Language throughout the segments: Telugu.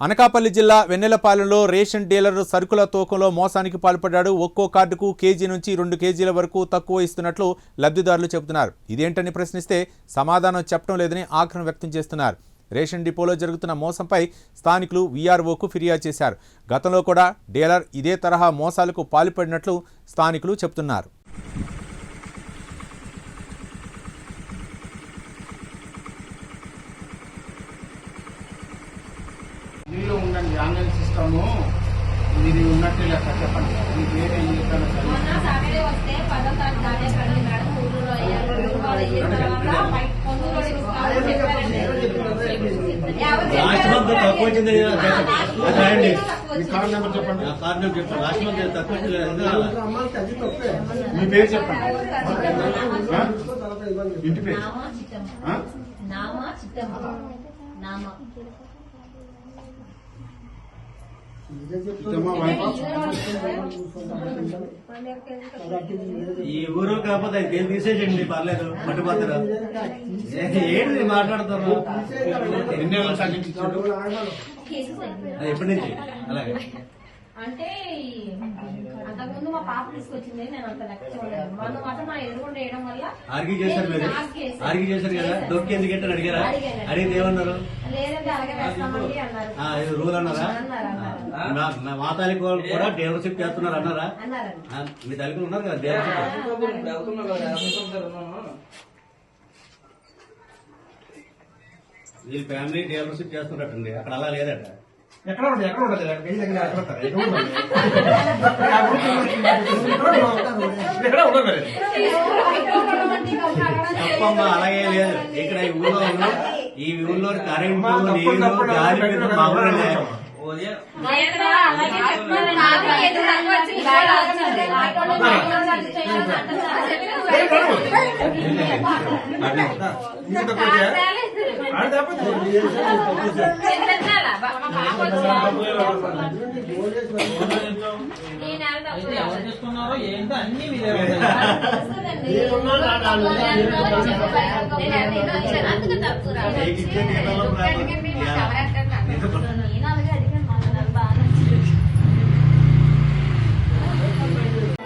అనకాపల్లి జిల్లా వెన్నెలపాలెంలో రేషన్ డీలర్ సరుకుల తూకంలో మోసానికి పాల్పడ్డాడు. ఒక్కో కార్డుకు కేజీ నుంచి రెండు కేజీల వరకు తక్కువ ఇస్తున్నట్లు లబ్ధిదారులు చెబుతున్నారు. ఇదేంటని ప్రశ్నిస్తే సమాధానం చెప్పడం లేదని ఆగ్రహం వ్యక్తం చేస్తున్నారు. రేషన్ డిపోలో జరుగుతున్న మోసంపై స్థానికులు వీఆర్ఓకు ఫిర్యాదు చేశారు. గతంలో కూడా డీలర్ ఇదే తరహా మోసాలకు పాల్పడినట్లు స్థానికులు చెబుతున్నారు దీనిలో ఉండండి ఆన్లైన్ సిస్టము ఇది ఉన్నట్టు లెక్క చెప్పండి మీ పేరు ఏం చెప్పాను మొన్న సాటర్డే వస్తే పదో తారీఖు దాటే పడింది మేడం ఊళ్ళో అయ్యారు ఊరు ఎవరు లాస్ట్ మంత్ తక్కువ వచ్చింది. కదా, అది రాయండి. మీ కార్డు నెంబర్ చెప్పండి. ఆ కార్డు నెంబర్ చెప్తాను లాస్ట్ మంత్ తక్కువ వచ్చింది? మీ పేరు చెప్పండి. ఆ? ఇంటి పేరు. నామా? నామా. ఈ ఊరు కాకపోతే అది పేరు తీసేయండి పర్లేదు పట్టుబడతారు ఏంటి మాట్లాడతారు ఎన్ని నెలల. అది ఎప్పటి నుంచి? అలాగే. అంటే అంతకుముందు మా పాప తీసుకొచ్చింది నేను అంత లెక్క చూడలేదు. మొన్న మాట ఎదురుకుండా వేయడం వల్ల ఆర్గ్యూ చేశారు మీరు? ఆర్గ్యూ చేశారు. కదా? డొక్కి ఎందుకు ఎట్టని అడిగారా. అడిగితే ఏమన్నారు? లేదంటే అలాగే వేస్తామండి అన్నారు. రూల్ అన్నారు? మా- తాలూకు వాళ్ళు కూడా డీలర్షిప్ చేస్తున్నారు అన్నారా? మీ తల్లికి ఉన్నారు కదా డీలర్షిప్ వీళ్ళ ఫ్యామిలీ డీలర్షిప్ చేస్తున్నట్టుంది. అక్కడ అలా లేదట. ఎక్కడ ఉండదు ఎక్కడ ఉండదు ఎక్కడ ఉండదు. తప్పమ్మా అలాగే లేదు. ఇక్కడ ఈ ఊళ్ళో ఉన్నాం ఈ ఊళ్ళో కరెంటు నీళ్ళు. గాలి మా పాప చేసుకున్నారో ఏంటో అన్ని మీరే. అందుకే తక్కువ రాలేదు. మీకు ఇచ్చే డీలర్లు అందుకే మేము యా. ఎవరెక్కడికి అన్నాను. ఎందుకు? నేను అలాగే అడిగాను. మొన్న నాకు బాగా నచ్చింది. మీ పక్కనే సంతకాలు ఆయన చెప్తారు. మీ చేతులు. అమ్మా అమ్మ మీరు? నీకు అమ్మా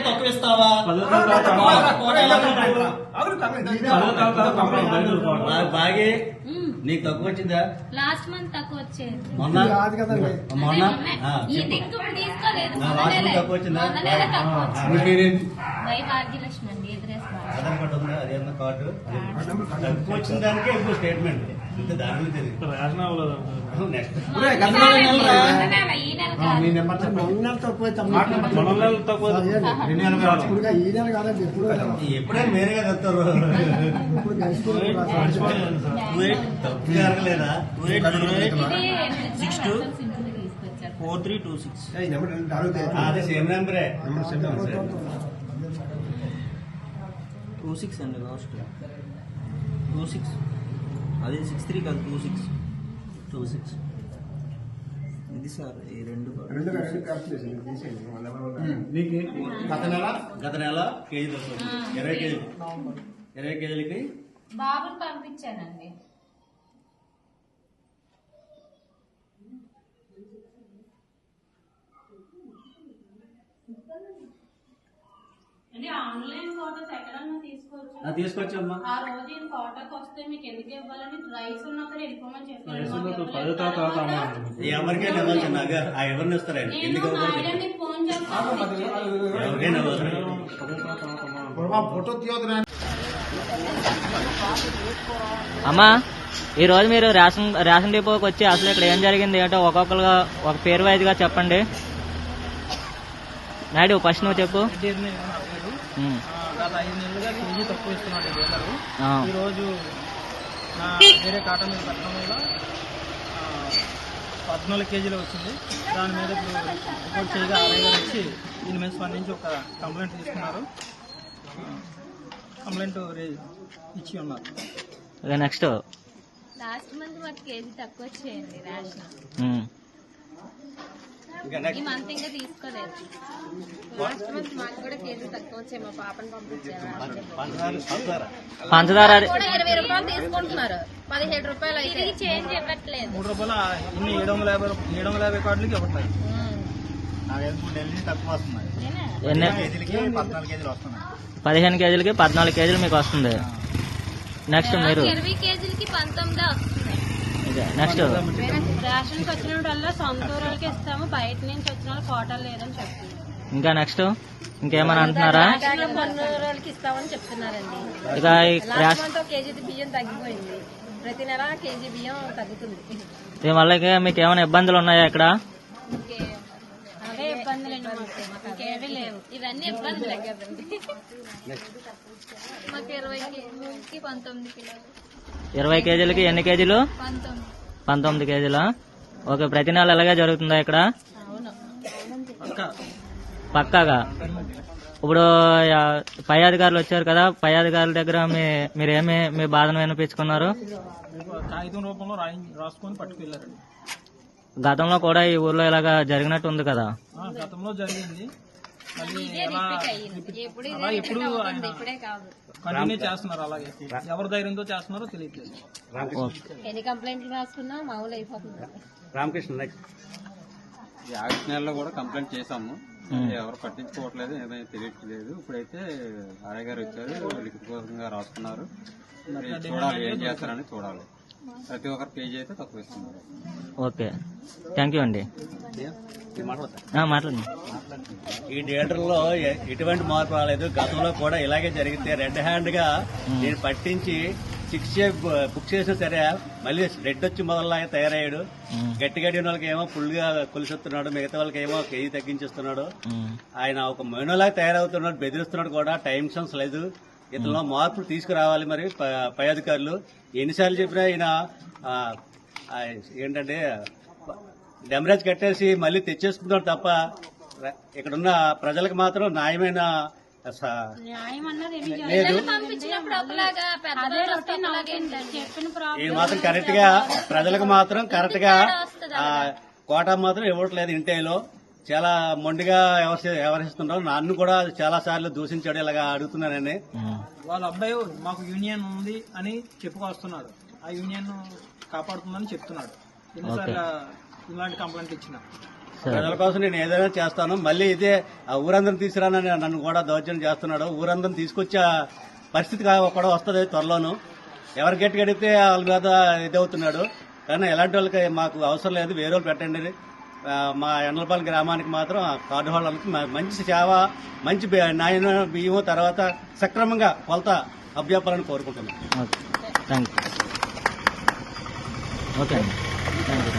తక్కువ ఇస్తావా బాగే నీకు తక్కువ వచ్చిందా? లాస్ట్ మంత్ తక్కువ వచ్చేది. మొన్న? మొన్న. తక్కువ వచ్చిందా? భాగ్యలక్ష్మి ఆధార్ కార్డు ఉందా? అదేమన్నా కార్డు? తక్కువ వచ్చిన దానికే ఇప్పుడు స్టేట్మెంట్ కాదు. ఎప్పుడైనా వేరేగా చెప్తారు తప్పు జరగలేదా six two four three two six ఆ, అదే సేమ్ నెంబరే టూ సిక్స్ అండి లాస్ట్ టూ సిక్స్ అది సిక్స్ త్రీ కాదు టూ సిక్స్ టూ సిక్స్ ఇది సార్ ఈ రెండు నీకు గత నెల? గత నెల కేజీ. ఇరవై కేజీలు ఇరవై కేజీలకి? బాబుని పంపించానండి. అంటే ఆన్లైన్ తీసుకొచ్చమ్మా అమ్మ. ఎవరికైనా ఇవ్వచ్చు ఆ ఎవరిని ఎందుకు ఎవరికైనా ఈ రోజు మీరు రేషన్ రేషన్ డిపోకి వచ్చి అసలు ఇక్కడ ఏం జరిగింది? ఏంటో ఒక్కొక్కరుగా ఒక పేరు వైజ్గా చెప్పండి. నాయుడు ఫస్ట్ నువ్వు చెప్పు. గత ఐదు నెలలుగా కేజీ తక్కువ ఇస్తున్నాడు ఈ డీలరు. ఈరోజు నా వేరే కాటా మీద పెట్టడం వల్ల పద్నాలుగు కేజీలు వచ్చింది. దాని మీద ఇప్పుడు రిపోర్ట్ చేయగా ఆర్ఐ గారు వచ్చి దీని మీద స్పందించి ఒక కంప్లైంట్ తీసుకున్నారు. కంప్లైంట్ రే- ఇచ్చి ఉన్నారు. నెక్స్ట్? లాస్ట్ మంత్ మాకు కేజీ తక్కువ వచ్చేయండి రేషన్. ఈ నెక్స్ట్ మంత్ ఇంకా తీసుకోలేదు. లాస్ట్ మంత్ మాకు కూడా కేజీ తక్కువ వచ్చాయి మా పాపని పంపించారు. పంచదార పంచదార. పంచదార అది- కూడా ఇరవై రూపాయలు తీసుకుంటున్నారు. పదిహేడు రూపాయలు అయితే. చేంజ్ ఇవ్వట్లేదు మూడు రూపాయల ఇన్ని ఏడు వందల యాభై రూప- ఏడు వందల యాభై కార్డులకి ఇవ్వట్లేదు పదిహేను కేజీలకి పద్నాలుగు కేజీలు మీకు వస్తుంది. నెక్స్ట్ మీరు ఇరవై కేజీలకి పంతొమ్మిది నెక్స్ట్ రేషన్కి వచ్చినప్పుడల్లా సొంత ఊళ్ళకి ఇస్తాము బయట నుంచి వచ్చిన వాళ్ళు కోటలు లేదని చెప్తున్నారు ఇంకా నెక్స్ట్ ఇంకేమైనా అంటున్నారా? ఇస్తామని చెప్తున్నారండి. ఇక కేజీ బియ్యం తగ్గిపోయింది. ప్రతి నెల కేజీ బియ్యం తగ్గుతుంది. దీనివల్ల ఇక మీకు ఏమైనా ఇబ్బందులు ఉన్నాయా ఇక్కడ? ఇవన్నీ ఇబ్బందులు మాకు ఇరవై పంతొమ్మిది కిలోలు. ఇరవై కేజీలకి ఎన్ని కేజీలు? పంతొమ్మిది కేజీలా? ఓకే ప్రతి నెల ఇలాగే జరుగుతుందా ఇక్కడ? ఇంకా పక్కాగా? ఇప్పుడు పై అధికారులు వచ్చారు కదా పై అధికారుల దగ్గర మీ మీరేమి మీ బాధను వినిపించుకున్నారు? కాగితం రూపంలో రాయి రాసుకొని పట్టుకెళ్ళారండి గతంలో కూడా ఈ ఊర్లో ఇలాగా జరిగినట్టు ఉంది కదా? గతంలో జరిగింది. ఎప్పుడు ఆయన కంటిన్యూ చేస్తున్నారు అలాగే. ఎవరి ధైర్యంతో చేస్తున్నారో తెలియట్లేదు. ఓకే ఎన్ని కంప్లైంట్లు రాసుకున్నా మామూలు అయిపోతుంది. రామకృష్ణ నెక్స్ట్ ఈ ఆగస్ట్ నెలలో కూడా కంప్లైంట్ చేశాము. ఎవరు పట్టించుకోవట్లేదు ఏమైనా తెలియట్లేదు. ఇప్పుడైతే ఆర్ఐ గారు వచ్చారు లిఖితపూర్వకంగా రాసుకున్నారు మరి చూడాలి ఏం చేస్తారని చూడాలి. ప్రతి ఒక్కరు పేజీ అయితే తక్కువ ఇస్తున్నారు. ఓకే. థ్యాంక్ యూ అండి. మాట్లాడండి. ఈ థియేటర్లో ఎటువంటి మార్పు రాలేదు. గతంలో కూడా ఇలాగే జరిగితే రెడ్ హ్యాండ్గా నేను పట్టించి సిక్స్ బుక్ చేసినా సరే మళ్ళీ రెడ్ వచ్చి మొదలలాగా తయారయ్యాడు. గట్టి గడిన వాళ్ళకి ఏమో ఫుల్గా కొలిసొస్తున్నాడు మిగతా వాళ్ళకి ఏమో కేజీ తగ్గించేస్తున్నాడు. ఆయన ఒక మైనోలాగా తయారవుతున్నాడు బెదిరిస్తున్నాడు కూడా. టైం సెన్స్ లేదు. ఇతనిలో మార్పులు తీసుకురావాలి మరి ప- అధికారులు. ఎన్నిసార్లు చెప్పినా ఈయన ఆ, ఆ, ఏంటంటే డెమరేజ్ కట్టేసి మళ్ళీ తెచ్చేసుకుంటాడు తప్ప ఇక్కడున్న ప్రజలకు మాత్రం న్యాయమైన లేదు. ఇది మాత్రం కరెక్ట్గా ప్రజలకు మాత్రం కరెక్ట్గా ఆ, కోటా మాత్రం ఇవ్వట్లేదు ఇంటేలో చాలా మొండిగా వ్యవహరి- వ్యవహరిస్తున్నాడు నన్ను కూడా చాలా సార్లు దూషించాడు ఇలాగా అడుగుతున్నానని. వాళ్ళ అబ్బాయి మాకు యూనియన్ ఉంది అని చెప్పుకొస్తున్నాడు. ఆ యూనియన్ కాపాడుతుందని చెప్తున్నాడు. ఎన్నిసార్లు ఇలాంటి కంప్లైంట్ ఇచ్చిన. ప్రజల కోసం నేను ఏదైనా చేస్తాను మళ్ళీ ఇదే ఆ ఊరందరం తీసుకురానని నన్ను కూడా దౌర్జన్యం చేస్తున్నాడు. ఊరందరం తీసుకొచ్చే పరిస్థితి కూడా వస్తుంది త్వరలోను. ఎవరు గట్టి గడితే వాళ్ళ మీద ఇదవుతున్నాడు. కానీ ఎలాంటి వాళ్ళకి మాకు అవసరం లేదు వేరే వాళ్ళు పెట్టండి. మా ఎండలపాలెం గ్రామానికి మాత్రం ఆ కార్డు హోల్డర్లకు మ- మంచి సేవ మంచి నాయన బియ్యం తర్వాత సక్రమంగా కొలత అభ్యాపాలని కోరుకుంటున్నాను ఓకే. థ్యాంక్ యూ ఓకే అండి. Thank you